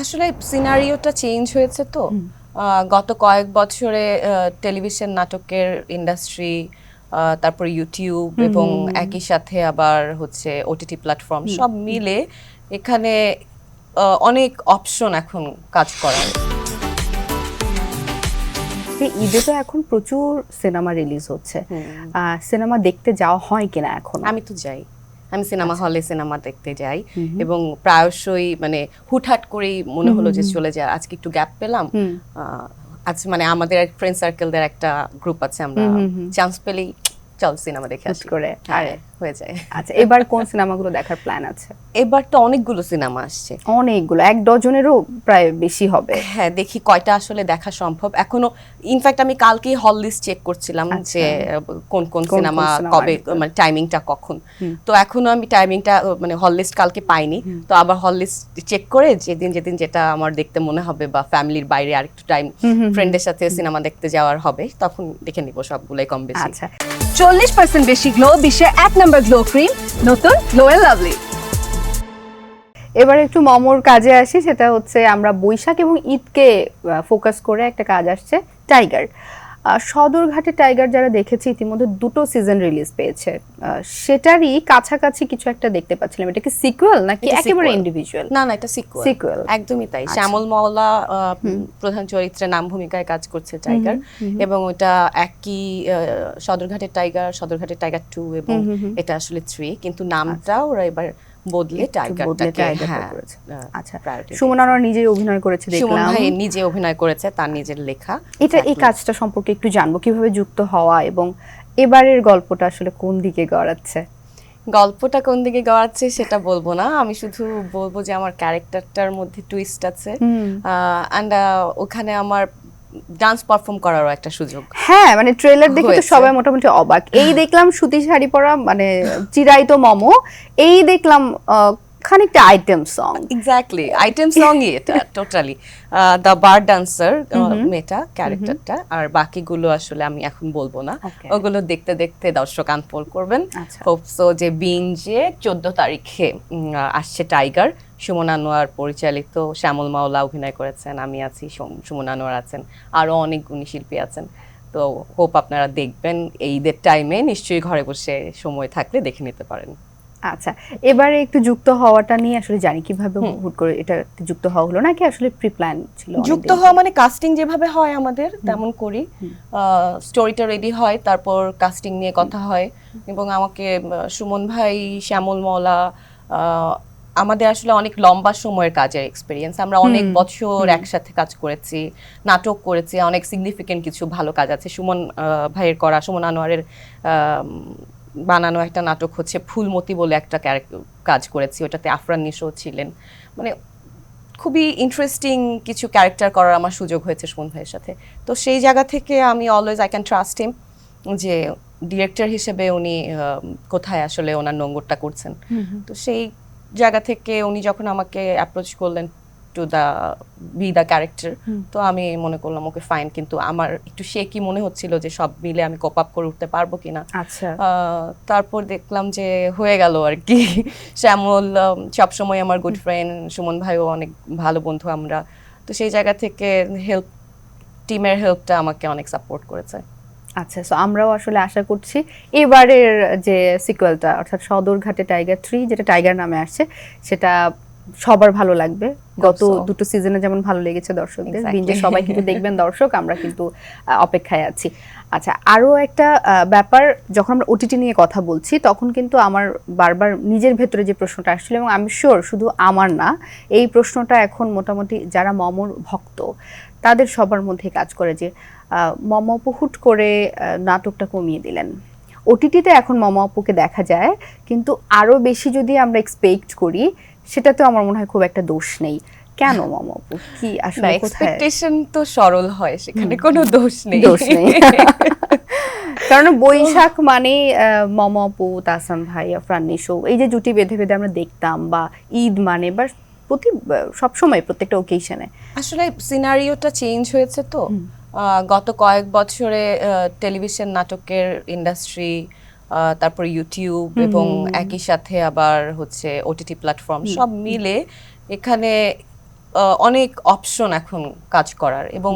আসলে সিনারিওটা চেঞ্জ হয়েছে তো। গত কয়েক বছরে টেলিভিশন নাটকের ইন্ডাস্ট্রি তারপর ইউটিউব এবং একই সাথে আবার হচ্ছে ওটিটি প্ল্যাটফর্ম সব মিলে এখানে অনেক অপশন এখন কাজ করার। ঈদে তো এখন প্রচুর সিনেমা রিলিজ হচ্ছে। সিনেমা দেখতে যাওয়া হয় কিনা এখন? আমি তো যাই। আমি সিনেমা হলে সিনেমা দেখতে যাই এবং প্রায়শই মানে হুটহাট করেই মনে হলো যে চলে যায় আজকে একটু গ্যাপ পেলাম। আহ, আজ মানে আমাদের ফ্রেন্ড সার্কেলদের একটা গ্রুপ আছে আমরা চান্স পেলেই চল সিনেমা দেখে আসি। করে। হ্যাঁ হয়ে যায়। আচ্ছা এবার কোন সিনেমাগুলো দেখার প্ল্যান আছে? এবার তো অনেকগুলো সিনেমা আসছে। অনেকগুলো এক ডজনেরও প্রায় বেশি হবে। হ্যাঁ দেখি কয়টা আসলে দেখা সম্ভব। এখনও ইনফ্যাক্ট আমি কালকেই হল লিস্ট চেক করছিলাম আচ্ছা। যে কোন কোন সিনেমা কবে মানে টাইমিংটা কখন। তো এখনও আমি টাইমিংটা মানে হল লিস্ট কালকে পাইনি। তো আবার হল লিস্ট চেক করে যেদিন যেদিন যেটা আমার দেখতে মনে হবে বা ফ্যামিলির বাইরে আরেকটু টাইম ফ্রেন্ডের সাথে সিনেমা দেখতে যাওয়ার হবে তখন দেখে নিব সবগুলোই কম বেশি। আচ্ছা। চল্লিশ পার্সেন্ট বেশি গ্লো বিশ্বে এক নম্বর গ্লো ক্রিম নতুন গ্লো এন্ড লাভলি এবার একটু মমর কাজে আসি, সেটা হচ্ছে আমরা বৈশাখ এবং ঈদকে ফোকাস করে একটা কাজ আসছে টাইগার সদরঘাটে টাইগার যারা দেখেছে ইতিমধ্যে দুটো সিজন রিলিজ পেয়েছে। সেটারই কাছাকাছি কিছু একটা দেখতে পাচ্ছিলাম। এটা কি সিকুয়েল নাকি একেবারে ইন্ডিভিজুয়াল না না এটা সিকুয়েল Sequel। একদমই তাই। শ্যামল মওলা আহ, প্রধান চরিত্রে নাম ভূমিকায় কাজ করছে টাইগার। এবং ওটা একই সদরঘাটের টাইগার সদরঘাটের টাইগার টু এবং এটা আসলে থ্রি কিন্তু নামটা ওরা এবার বদলে টাইগারটাকে হ্যাঁ। আহ, আচ্ছা। সুমন আনোয়ার নিজেই অভিনয় করেছে দিয়েছে। সুমন ভাই নিজে অভিনয় করেছে তার নিজের লেখা। এটা এই কাজটা সম্পর্কে একটু জানব কীভাবে যুক্ত হওয়া এবং এবারের গল্পটা আসলে কোন দিকে গড়াচ্ছে? গল্পটা কোন দিকে গড়াচ্ছে সেটা বলব না। আমি শুধু বলব যে আমার ক্যারেক্টারটার মধ্যে টুইস্ট আছে। অ্যান্ড ওখানে আমার ডান্স পারফর্ম করারও একটা সুযোগ হ্যাঁ মানে ট্রেলার দেখে তো সবাই মোটামুটি অবাক। এই দেখলাম সুতি শাড়ি পরা মানে চিরাইতো মমো এই দেখলাম খানিকটা আইটেম সং এক্স্যাক্টলি আইটেম সংই এটা totally the bar dancer meta ক্যারেক্টারটা আর বাকিগুলো আসলে আমি এখন বলব না। ওগুলো দেখতে দেখতে দর্শক আনফোল্ড করবেন। আচ্ছা। হোপসো যে বিঞ্জে চোদ্দ তারিখে আসছে টাইগার সুমন আনোয়ার পরিচালিত শ্যামল মাওলা অভিনয় করেছেন আমি আছি সুমন আনোয়ার আছেন আরও অনেক গুণী শিল্পী আছেন। তো হোপ আপনারা দেখবেন এই ঈদের টাইমে নিশ্চয়ই ঘরে বসে সময় থাকলে দেখে নিতে পারেন। আচ্ছা এবারে একটু যুক্ত হওয়াটা নিয়ে আসলে জানি কীভাবে হুট করে এটা যুক্ত হওয়া হলো নাকি আসলে প্রি প্ল্যান ছিল যুক্ত হওয়া মানে কাস্টিং যেভাবে হয় আমাদের তেমন করি। স্টোরিটা রেডি হয় তারপর কাস্টিং নিয়ে কথা হয়। এবং আমাকে সুমন ভাই শ্যামল মওলা আহ, আমাদের আসলে অনেক লম্বা সময়ের কাজের এক্সপিরিয়েন্স আমরা অনেক বছর একসাথে কাজ করেছি নাটক করেছি অনেক সিগনিফিকেন্ট কিছু ভালো কাজ আছে। সুমন ভাইয়ের করা সুমন আনোয়ারের বানানো একটা নাটক হচ্ছে ফুলমতি বলে একটা কাজ করেছি। ওটাতে আফরান নিশো ছিলেন। মানে খুবই ইন্টারেস্টিং কিছু ক্যারেক্টার করার আমার সুযোগ হয়েছে সুমন ভাইয়ের সাথে। তো সেই জায়গা থেকে আমি always I can trust him যে ডিরেক্টর হিসেবে উনি কোথায় আসলে ওনার নোংরটা করছেন। তো সেই জায়গা থেকে উনি যখন আমাকে অ্যাপ্রোচ করলেন to the be the character তো আমি মনে করলাম ওকে ফাইন কিন্তু আমার একটু সে কি মনে হচ্ছিল যে সব মিলে আমি কোপ আপ করে উঠতে পারব কিনা? আচ্ছা। তারপর দেখলাম যে হয়ে গেল আর কি। শ্যামল সবসময় আমার গুড ফ্রেন্ড সুমন ভাইও অনেক ভালো বন্ধু আমরা। তো সেই জায়গা থেকে হেল্প টিমের হেল্পটা আমাকে অনেক সাপোর্ট করেছে। আচ্ছা সো আমরাও আসলে আশা করছি এবারের যে সিকুয়েলটা অর্থাৎ সদরঘাটে টাইগার থ্রি যেটা টাইগার নামে আসছে, সেটা সবার ভালো লাগবে। গত দুটো সিজনে যেমন ভালো লেগেছে দর্শকদের. বিঞ্জে সবাই কিন্তু দেখবেন দর্শক আমরা কিন্তু অপেক্ষায় আছি। আচ্ছা আরও একটা ব্যাপার যখন আমরা ওটিটি নিয়ে কথা বলছি তখন কিন্তু আমার বারবার নিজের ভেতরে যে প্রশ্নটা আসছিল এবং আমি শিওর শুধু আমার না এই প্রশ্নটা এখন মোটামুটি যারা মমর ভক্ত তাদের সবার মধ্যে কাজ করে যে আহ, মম হুট করে নাটকটা কমিয়ে দিলেন। ওটিটিতে এখন মম আপুকে দেখা যায় কিন্তু আরও বেশি যদি আমরা এক্সপেক্ট করি সেটাতেও আমার মনে হয় খুব একটা দোষ নেই। কেন মম আপু কি আসলে এক্সপেকটেশন তো সরল হয় সেখানে কোনো দোষ নেই। দোষ নেই। কারণ বৈশাখ মানে মম আপু তাসান ভাই আফরান নিশো এই যে জুটি বেঁধে বেঁধে আমরা দেখতাম বা ঈদ মানে বা প্রতি সব সময় প্রত্যেকটা ওকেশনে আসলে সিনারিওটা চেঞ্জ হয়েছে তো। আহ, গত কয়েক বছরে টেলিভিশন নাটকের ইন্ডাস্ট্রি তারপর ইউটিউব এবং একই সাথে আবার হচ্ছে ওটিটি প্ল্যাটফর্ম সব মিলে এখানে অনেক অপশন এখন কাজ করার এবং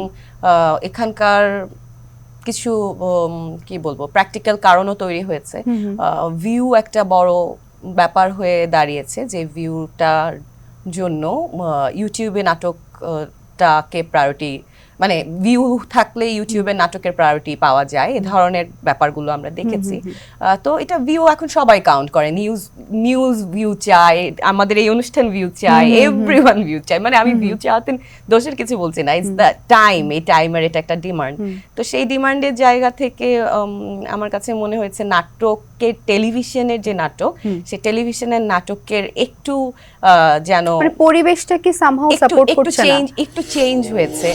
এখানকার কিছু কি বলব প্র্যাকটিক্যাল কারণও তৈরি হয়েছে। ভিউ একটা বড় ব্যাপার হয়ে দাঁড়িয়েছে যে ভিউটার জন্য ইউটিউবে নাটকটাকে প্রায়োরিটি মানে ভিউ থাকলে ইউটিউবে নাটকের প্রায়োরিটি পাওয়া যায় এ ধরনের ব্যাপারগুলো আমরা দেখেছি। তো এটা ভিউ এখন সবাই কাউন্ট করে। নিউজ নিউজ ভিউ চায় আমাদের এই অনুষ্ঠান ভিউ চায় এভরিওয়ান ভিউ চায়। মানে আমি ভিউ চাওয়াতে দোষের কিছু বলছি না ইটস দ্য টাইম এই টাইমের এটা একটা ডিমান্ড তো সেই ডিমান্ডের জায়গা থেকে আমার কাছে মনে হয়েছে নাটকের টেলিভিশনের যে নাটক সেই টেলিভিশনের নাটকের একটু আহ, যেন মানে পরিবেশটাকে সামহাও সাপোর্ট করছে না। চেঞ্জ একটু চেঞ্জ হয়েছে।